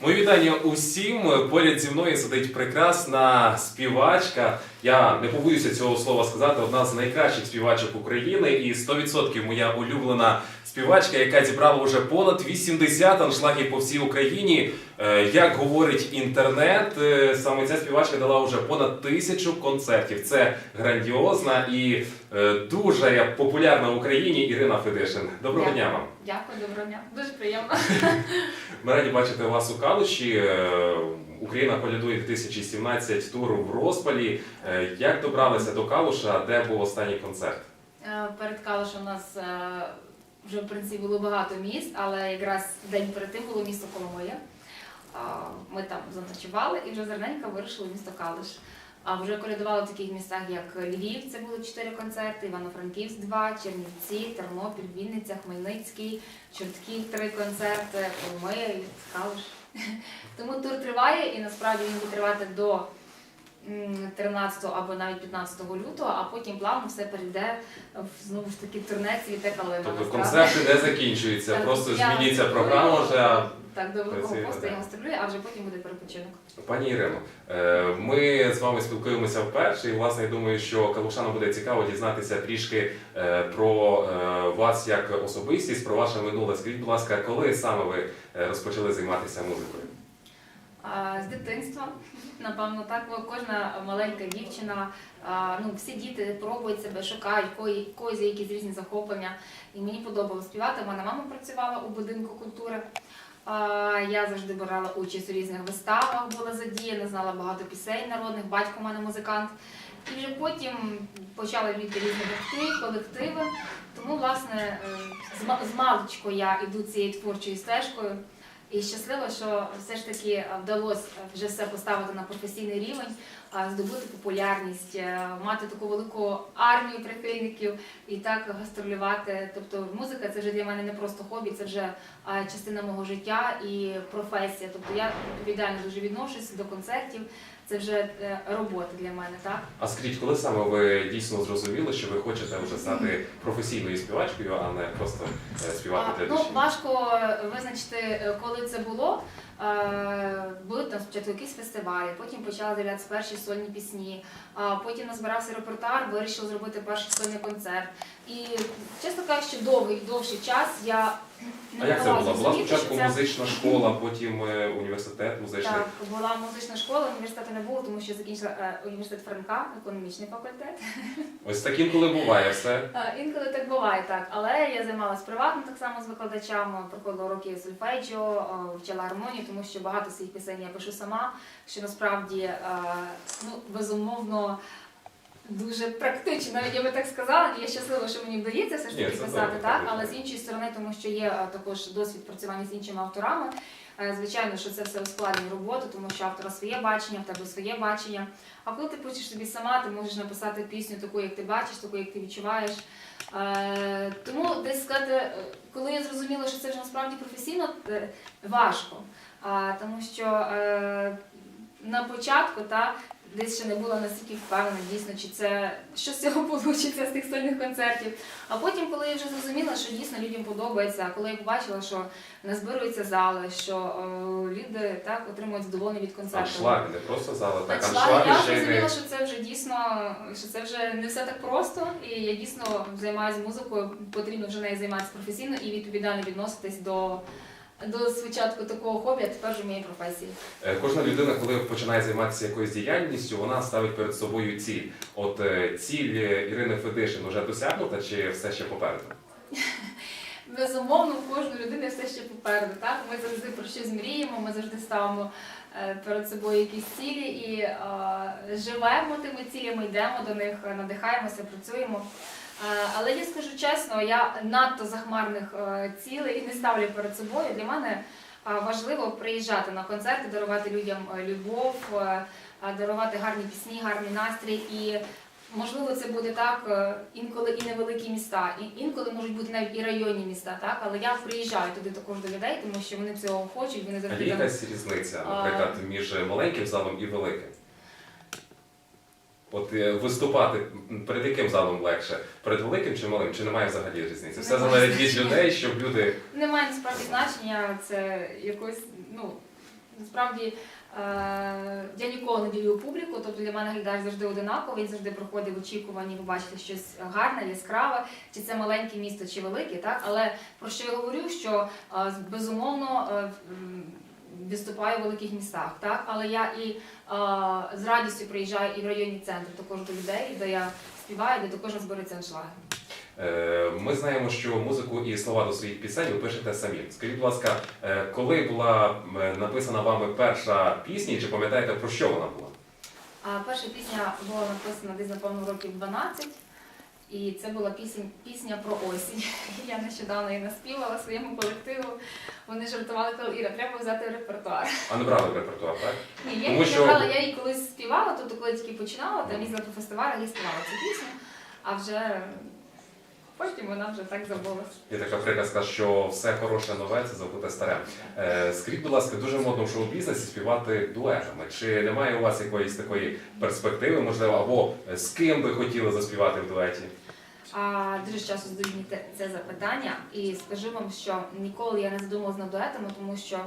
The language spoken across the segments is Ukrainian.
Мої вітання усім. Поряд зі мною сидить прекрасна співачка. Я не побоюся цього слова сказати. Одна з найкращих співачок України і 100% моя улюблена співачка, яка зібрала вже понад 80 аншлагів по всій Україні. Е, Як говорить інтернет, е, саме ця співачка дала вже понад тисячу концертів. Це грандіозна і е, дуже популярна в Україні Ірина Федишин. Доброго Дякую. дня вам. Дякую, доброго дня. Дуже приємно. Ми раді бачити вас у Калуші. Україна колядує 2017 тур в розпалі. Як добралися до Калуша? Де був останній концерт? Перед Калушем у нас вже в принципі було багато міст, але якраз день перед тим було місто Коломия. А, Ми там заночували і вже зерненько вирушили в місто Калуш. А вже колядували в таких містах, як Львів, це було чотири концерти, Івано-Франківськ два, Чернівці, Тернопіль, Вінниця, Хмельницький, Чортків три концерти, Коломия і Калуш. Тому тур триває і насправді він буде тривати до 13 або навіть 15 лютого, а потім плавно все перейде в знову ж таки турне «Цвіте калина». Тобто Насправді. концерти не закінчуються, Так, просто я зміниться програма вже. Так, до Великого посту я гастролюю, а вже потім буде перепочинок. Пані Ірино, е, ми з вами спілкуємося вперше, і власне я думаю, що калушанам буде цікаво дізнатися трішки е, про е, вас як особистість, про ваше минуле. Скажіть, будь ласка, коли саме ви розпочали займатися музикою? З дитинства, напевно, так кожна маленька дівчина, ну всі діти пробують себе, шукають когось якісь різні захоплення. І мені подобалось співати. У мене мама працювала у будинку культури. Я завжди брала участь у різних виставах, була задіяна, знала багато пісень народних, батько у мене музикант. І вже потім почала війти різні гуртки, колективи. Тому, власне, е, з ма- маличку я іду цією творчою стежкою. І щаслива, що все ж таки е, вдалося вже все поставити на професійний рівень, здобути популярність, е, мати таку велику армію прихильників і так гастролювати. Тобто музика це вже для мене не просто хобі, це вже частина мого життя і професія. Тобто я відповідально дуже відношусь до концертів. Це вже е, робота для мене, так? А скажіть, коли саме ви дійсно зрозуміли, що ви хочете вже стати професійною співачкою, а не просто е, співати А, для Ну, важко е, визначити, коли це було. Е, Були там спочатку якісь фестивалі, потім почали з'являтися перші сольні пісні, потім назбирався репертуар, вирішив зробити перший сольний концерт. І, чесно кажучи, довгий, довший час я не А як це було? Була спочатку це- музична школа, потім е, університет музичний. Так, була музична школа, університету не було, тому що закінчила е, університет Франка, економічний факультет. Ось таким, коли буває все. Інколи так буває, так. Але я займалась приватно так само з викладачами, проходила уроки сольфеджіо, е, вчила гармонію, тому що багато своїх пісень я пишу сама, що насправді е, ну, безумовно. Дуже практично, я би так сказала. Я щаслива, що мені вдається все ж таки писати добре, так, але з іншої сторони, тому що є е, також досвід працювання з іншими авторами. е, Звичайно, що це все ускладнює роботу, тому що автора своє бачення, в тебе своє бачення. А коли ти пишеш собі сама, ти можеш написати пісню таку, як ти бачиш, таку, як ти відчуваєш. Тому десь сказати, коли я зрозуміла, що це вже насправді професійно важко. Тому що е, на початку та, десь ще не була настільки впевнена, дійсно, чи це що з цього вийде з тих сольних концертів. А потім, коли я вже зрозуміла, що дійсно людям подобається, коли я побачила, що назбируються зали, що е, люди так отримують задоволення від концерту. Аншлаг, не просто зала, так Аншлаг, я зрозуміла, що це вже дійсно, що це вже не все так просто, і я дійсно займаюся музикою, потрібно вже нею займатися професійно і відповідально відноситись до, до спочатку такого хобі, а тепер вже моєї професії. Е, Кожна людина, коли починає займатися якоюсь діяльністю, вона ставить перед собою ціль. От е, ціль е, Ірини Федишин вже досягнута чи все ще попереду? Безумовно, у кожної людини все ще попереду. Так? Ми завжди про щось мріємо, ми завжди ставимо е, перед собою якісь цілі і е, живемо тими цілями, йдемо до них, надихаємося, працюємо. Е, Але я скажу чесно, я надто захмарних е, цілей не ставлю перед собою. Для мене е, важливо приїжджати на концерти, дарувати людям любов, дарувати гарні пісні, гарний настрій. І можливо це буде так інколи і невеликі міста, і інколи можуть бути навіть і районні міста. Так, але я приїжджаю туди також до людей, тому що вони цього хочуть, вони А завжди є якась різниця, наприклад, між маленьким залом і великим? От е, виступати перед яким залом легше? Перед великим чи малим? Чи немає взагалі різниці? Все Немає залежить від людей, щоб люди. немає насправді значення. Це якось ну насправді е, я ніколи не ділю публіку, тобто для мене глядач завжди одинаковий, він завжди проходить в очікуванні побачити щось гарне, яскраве, чи це маленьке місто, чи велике, так? Але про що я говорю, що е, безумовно е, виступаю в великих містах, так? Але я і е, з радістю приїжджаю і в районні центри також до людей, де я співаю, де також збереться аншлаги. Е, Ми знаємо, що музику і слова до своїх пісень ви пишете самі. Скажіть, будь ласка, е, коли була написана вами перша пісня, і чи пам'ятаєте про що вона була? А перша пісня була написана десь, напевно, років 12. І це була пісень, пісня про осінь. Я нещодавно її наспівала своєму колективу. Вони жартували, коли Іра, треба взяти репертуар. А не брали в репертуар, так? Ні, я Тому її що- не брала, я її колись співала, тобто коли тільки починала, там їздила по фестивалях, я співала цю пісню, а вже потім вона вже так забулась. Є така приказка, що все хороше нове це забуте старе. Е, Скажіть, будь ласка, дуже модно в шоу-бізнесі співати дуетами. Чи немає у вас якоїсь такої перспективи, можливо, або з ким би хотіли заспівати в дуеті? А дуже часто задають мені те- це запитання, і скажу вам, що ніколи я не задумувалася над дуетами, тому що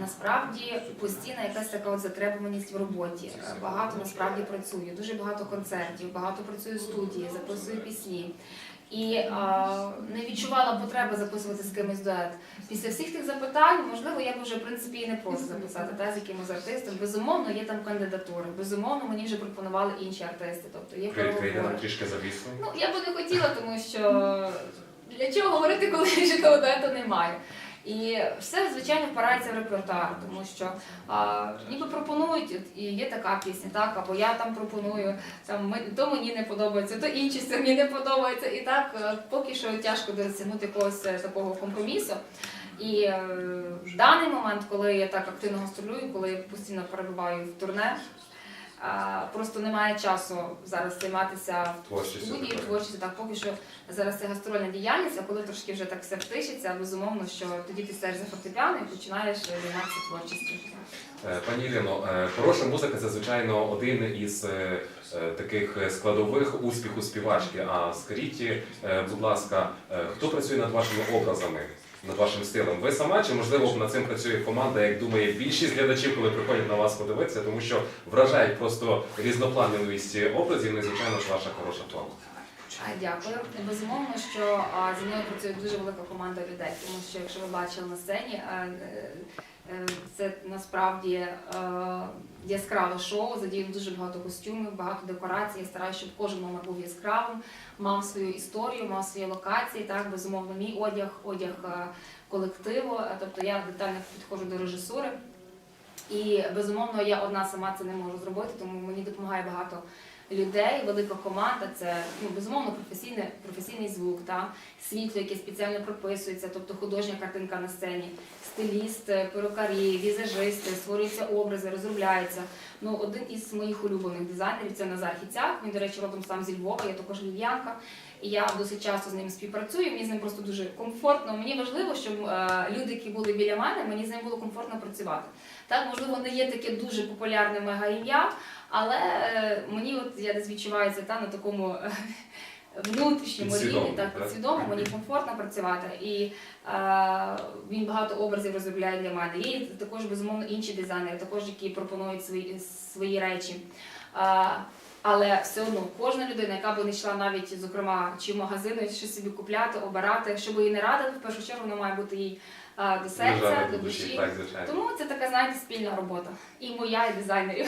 насправді постійна якась така от затребуваність в роботі. Багато насправді працюю, дуже багато концертів, багато працюю в студії, записую пісні. І а, не відчувала потреби записувати з кимось дует. Після всіх тих запитань, можливо, я б вже в принципі і не проти записати та, з якимось артистом. Безумовно, є там кандидатури. Безумовно, мені вже пропонували інші артисти. Тобто є переговори. трішки завісу. Ну, я би не хотіла, тому що для чого говорити, коли жодного дуету немає. І все, звичайно, впирається в репертуар, тому що а, ніби пропонують, і є така пісня, так, або я там пропоную, там, ми- то мені не подобається, то інші мені не подобається. І так е, поки що тяжко досягнути якогось е, такого компромісу. І е, в даний момент, коли я так активно гастролюю, коли я постійно перебуваю в турне, а, просто немає часу зараз займатися в Творчістю студії, такою. творчістю. Так, поки що зараз це гастрольна діяльність, а коли трошки вже так все втишиться, безумовно, що тоді ти сидиш за фортепіано і починаєш займатися творчістю. Е, Пані Ірино, е, хороша музика це звичайно один із е, е, таких складових успіху співачки. А скажіть, е, будь ласка, е, хто працює над вашими образами, над вашим стилем? Ви сама чи можливо над цим працює команда, як думає більшість глядачів, коли приходять на вас подивитися, тому що вражають просто різноплановість образів, ну і звичайно ж ваша хороша творка. Дякую. Безумовно, що зі мною працює дуже велика команда людей, тому що якщо ви бачили на сцені, а, е, е, це насправді е, яскраве шоу, задіяно дуже багато костюмів, багато декорацій. Я стараюся, щоб кожен номер був яскравим, мав свою історію, мав свої локації. Так, безумовно, мій одяг, одяг е, колективу. Е, Тобто я детально підходжу до режисури. І безумовно, я одна сама це не можу зробити, тому мені допомагає багато людей, велика команда. Це ну безумовно професійний, професійний звук, та світло, яке спеціально прописується, тобто художня картинка на сцені, стиліст, перукарі, візажисти, створюються образи, розробляються. Ну, один із моїх улюблених дизайнерів це Назар Хіцяк. Він, до речі, родом сам зі Львова, я також львів'янка. І я досить часто з ним співпрацюю. Мені з ним просто дуже комфортно. Мені важливо, щоб е, люди, які були біля мене, мені з ним було комфортно працювати. Так, можливо, не є таке дуже популярне мега ім'я, але е, мені от я десь відчуваю це та на такому е, внутрішньому Підсвідомо, рівні, так так? підсвідомо, мені комфортно працювати. І е, він багато образів розробляє для мене. Є також безумовно інші дизайнери, також які пропонують свої, свої речі. Е, але все одно кожна людина, яка би не йшла навіть, зокрема, чи в магазин, щось собі купляти, обирати, щоб її не радили, в першу чергу вона має бути їй е, до серця, до душі, душі. так, звичайно. Тому це така, знаєте, спільна робота. І моя, і дизайнерів.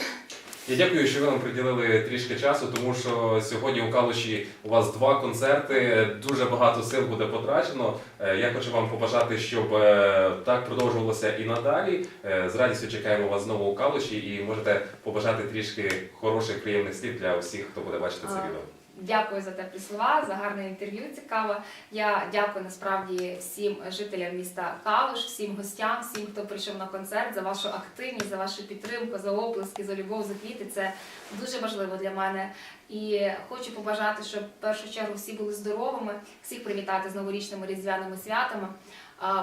Я дякую, що ви нам приділили трішки часу, тому що сьогодні у Калуші у вас два концерти. Дуже багато сил буде потрачено. Е, Я хочу вам побажати, щоб е, так продовжувалося і надалі. Е, З радістю чекаємо вас знову у Калуші і можете побажати трішки хороших приємних слів для всіх, хто буде бачити це відео. Дякую за теплі слова, за гарне інтерв'ю. Цікаво. Я дякую насправді всім жителям міста Калуш, всім гостям, всім, хто прийшов на концерт, за вашу активність, за вашу підтримку, за оплески, за любов, за квіти. Це дуже важливо для мене. І хочу побажати, щоб в першу чергу всі були здоровими, всіх привітати з новорічними різдвяними святами.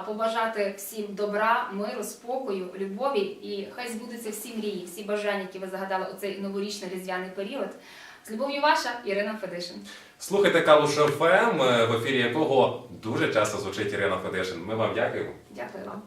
Побажати всім добра, миру, спокою, любові і хай збудуться всі мрії, всі бажання, які ви загадали у цей новорічний різдвяний період. З любов'ю ваша Ірина Федишин. Слухайте Калуш ФМ, в ефірі якого дуже часто звучить Ірина Федишин. Ми вам дякуємо. Дякую вам.